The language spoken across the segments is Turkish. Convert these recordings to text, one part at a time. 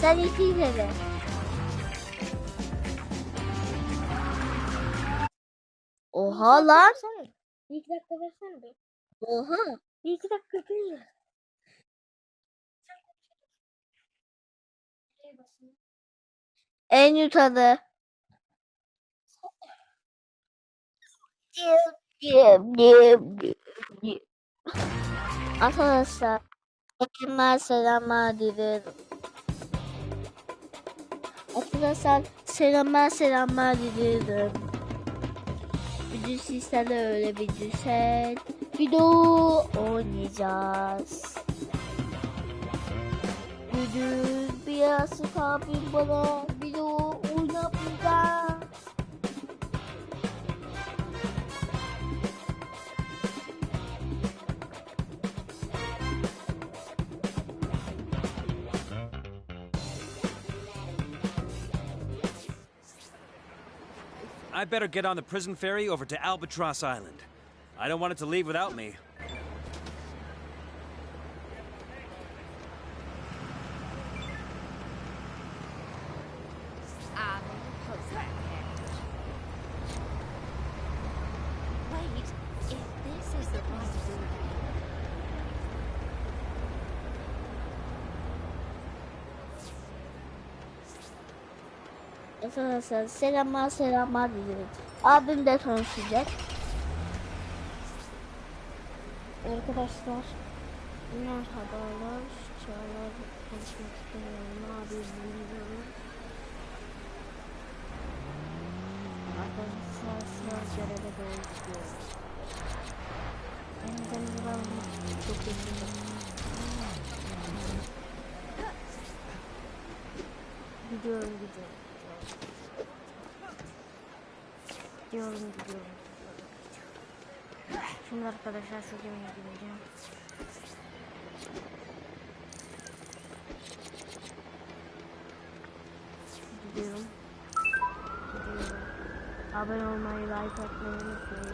Sen ileri. Oha lan. Bir iki dakika versene be. Oha. Bir iki dakika değil. En yutarı. Arkadaşlar Selamlar selamlar dilerim. Arkadaşlar selamlar selamlar dilerim. Bugün sizlerle öyle bir güzel video oynayacağız. Bugün biraz abim bana I better get on the prison ferry over to Albatross Island. I don't want it to leave without me. Arkadaşlar selamlar selamlar dilerim. Abim de tanışacak. Arkadaşlar merhabalar. Çağlar konuşmak istemiyorum. Abi bilmiyorum. Arkadaşlar sınav göreve doğru. Elimden bir almak çok üzüldüm. Gidiyorum gidiyorum. Gidiyorum gidiyorum. Şimdi arkadaşlar şu gemiye gideceğim. Gidiyorum. Gidiyorum. Abone olmayı, like atmayı unutmayın.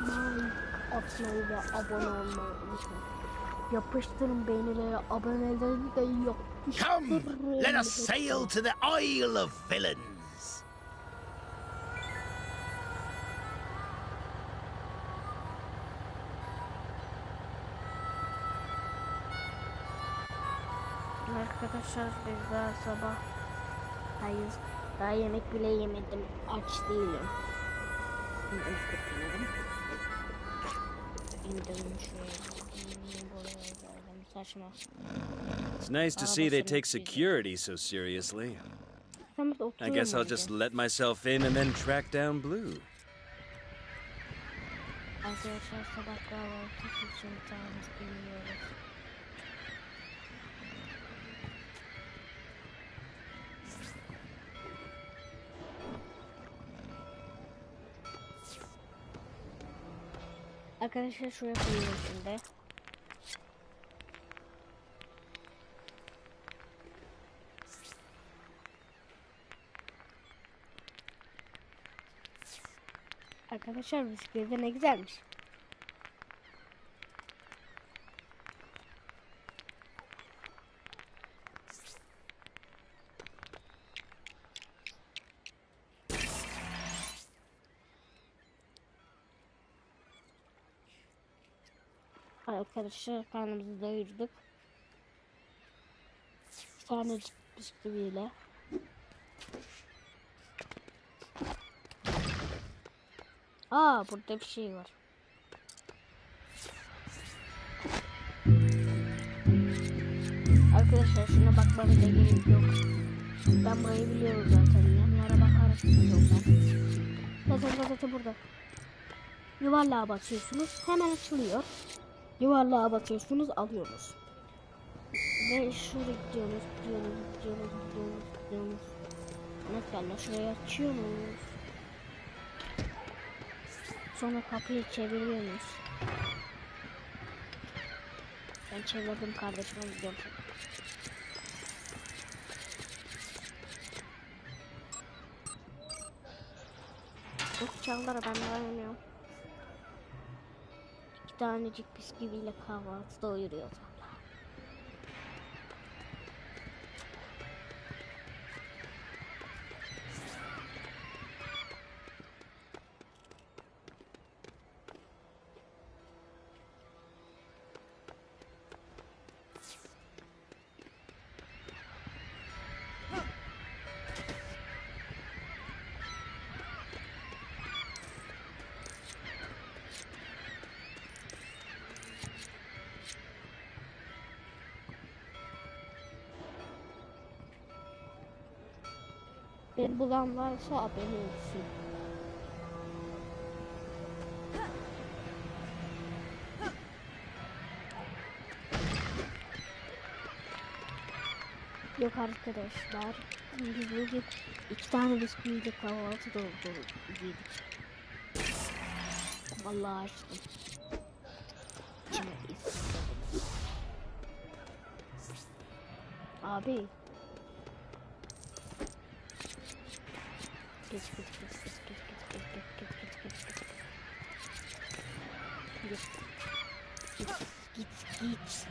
Like atmayı ve abone olmayı unutmayın. Yapıştırın beğenileri, aboneleri de yapıştırın. Come, let us sail to the Isle of Villains. Arkadaşlar biz daha sabah hayır daha yemek bile yemedim aç değilim. İndim şuraya. Saçma. It's nice to see they take security so seriously. I guess I'll just let myself in and then track down Blue. Arkadaşlar sabah kahvaltısı için tanemiz geliyoruz. Arkadaşlar şuraya koyuyoruz şimdi. Arkadaşlar bisiklet de ne güzelmiş. Arkadaşlar karnımızı doyurduk. Tanecik bisküviyle. Aa burada bir şey var. Arkadaşlar şuna bakmanıza gerek yok. Ben burayı biliyorum zaten. Yanlara bakarak gidiyorum ben. Zaten gazete burada. Yuvarlığa basıyorsunuz. Hemen açılıyor. Yuvarlığa basıyorsunuz. Alıyorsunuz. Ve şuraya gidiyorsunuz. Gidiyorsunuz. Gidiyorsunuz. Gidiyorsunuz. Gidiyorsunuz. Mesela şuraya açıyorsunuz. Sonra kapıyı çeviriyorsunuz. Ben çevirdim kardeşime gidiyorum. Yok çağlar ben dayanıyorum. İki tanecik bisküviyle kahvaltı doyuruyor. Beni bulan varsa haberi olsun. Yok arkadaşlar. Biz bugün iki tane bisküviyle kahvaltı doldu yedik. Vallahi açtım. Abi. Geç geç geç geç geç geç geç geç geç geç geç. Git git git git.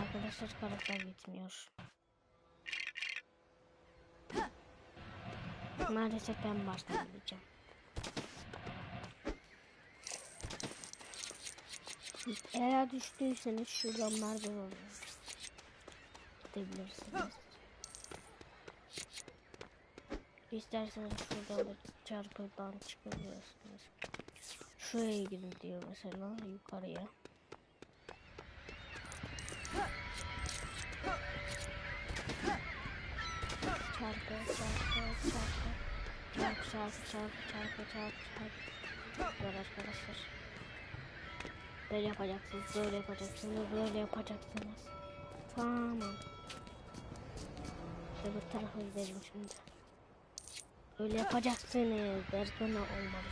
Arkadaşlar karakter gitmiyor. Maalesef ben baştan gideceğim. Eğer düştüyseniz şuradan merdiven oluyor. Gidebilirsiniz. İsterseniz şuradan da çarpıdan çıkabilirsiniz. Şuraya gidin diyor mesela yukarıya. Çarpı çarpı çarpı çarpı çarpı çarpı çarpı çarpı çarpı Böyle arkadaşlar. Böyle yapacaksınız, böyle yapacaksınız, böyle yapacaksınız. Tamam. Öbür tarafa gidelim şimdi. Öyle yapacaksınız. Derken olmalı.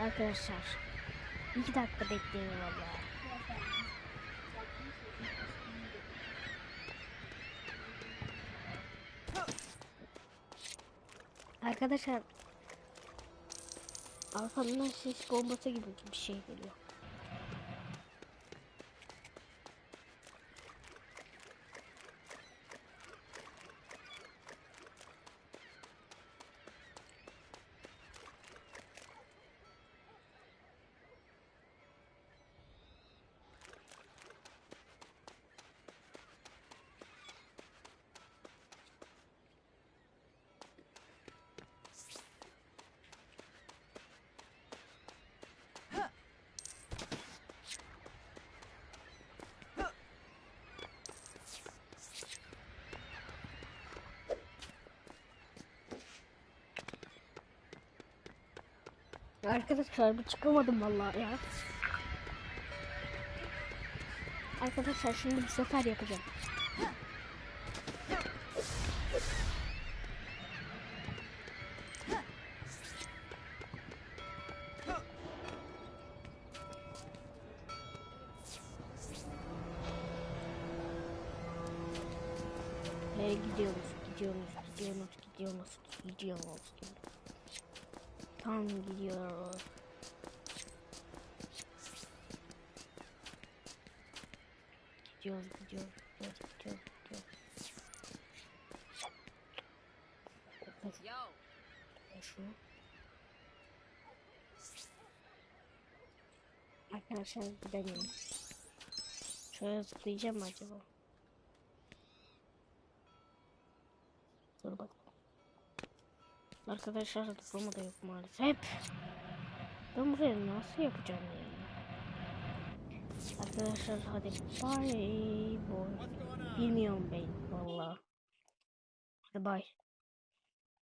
Arkadaşlar. iki dakika bekleyin vallahi. Arkadaşlar arkamdan ses bombası gibi bir şey geliyor. Arkadaşlar bu çıkamadım vallahi ya. Arkadaşlar şimdi bu sefer yapacağım. Nereye gidiyoruz? Gidiyoruz, gidiyoruz, gidiyoruz, gidiyoruz. Tam gidiyoruz. Gidiyoruz, gidiyoruz, gidiyoruz, gidiyoruz, gidiyoruz. Yo. Şunu. Arkadaşlar gidelim. Şöyle zıplayacağım acaba? Dur bak. Arkadaşlar zıplama da yok maalesef. Ben buraya nasıl yapacağım ya? Arkadaşlar hadi bye boy. Bilmiyorum ben valla. Hadi bye.